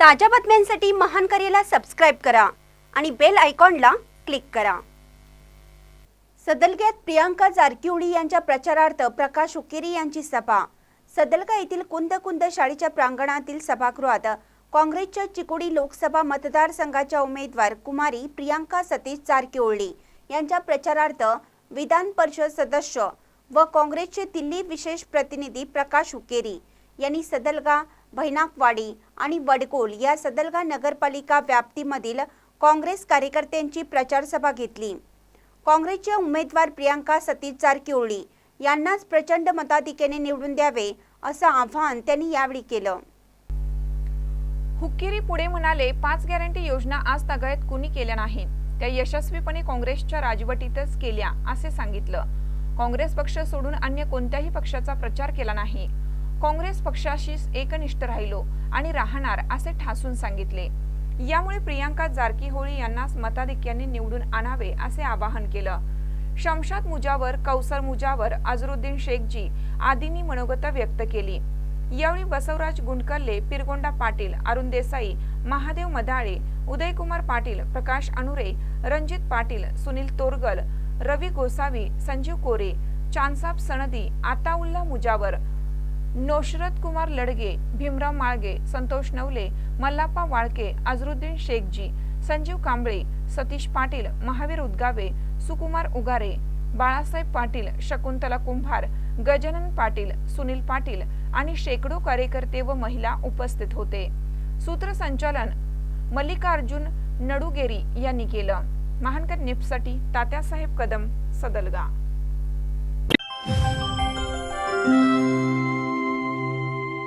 ताज्या बातम्यांसाठी महान करेला सबस्क्राईब करा आणि बेल आयकॉनला क्लिक करा. सदलग्यात प्रियांका जारकिवडी यांच्या प्रचारार्थ प्रकाश उकेरी यांची सभा. सदलगा येथील कुंद कुंद शाळेच्या प्रांगणातील सभागृहात काँग्रेसच्या चिकोडी लोकसभा मतदारसंघाच्या उमेदवार कुमारी प्रियांका सतीश जारकिवळी यांच्या प्रचारार्थ विधान परिषद सदस्य व काँग्रेसचे दिल्ली विशेष प्रतिनिधी प्रकाश हुकेरी यांनी सदलगा भैनाकवाडी आणि वडकोल या सदलगा नगरपालिका व्याप्तीमधील काँग्रेस कार्यकर्त्यांची प्रचार सभा घेतली. काँग्रेसच्या उमेदवार प्रियांका सतीश जारकिवळी यांनाच प्रचंड मताधिक्याने निवडून द्यावे असं आवाहन त्यांनी यावेळी केलं. हुक्केरी पुढे म्हणाले पाच गॅरंटी योजना आज तगायत कुणी केल्या नाहीत? त्या यशस्वीपणे काँग्रेसच्या राजवटीतच केल्या असे सांगितलं. काँग्रेस पक्ष सोडून अन्य कोणत्याही पक्षाचा प्रचार केला नाही. काँग्रेस पक्षाशी एकनिष्ठ राहिलो आणि राहणार असे ठासून सांगितले. यामुळे प्रियांका जारकीहोळी यांनाच मताधिक्याने निवडून आणावे असे आवाहन केलं. शमशाद मुजावर कौसर मुजावर अझरुद्दीन शेखजी आदींनी मनोगत व्यक्त केली. यावेळी बसवराज गुंडकल्ले पिरगोंडा पाटील अरुण देसाई महादेव मदाळे उदयकुमार पाटील प्रकाश अनुरे रणजित पाटील सुनील तोरगल रवी गोसावी संजीव कोरे चांदसाब सनदी आताउल्ला मुजावर नोशरत कुमार लडगे भीमराव माळगे संतोष नवले मल्लाप्पा वाळके अजरुद्दीन शेखजी संजीव कांबळे सतीश पाटील महावीर उदगावे सुकुमार उगारे बाळासाहेब पाटील शकुंतला कुंभार गजानन पाटील सुनील पाटील आणि शेकडो कार्यकर्ते व महिला उपस्थित होते. सूत्रसंचालन मल्लिकार्जुन नडुगेरी यांनी केलं. महानकर निपसाठी तात्यासाहेब कदम सदलगा.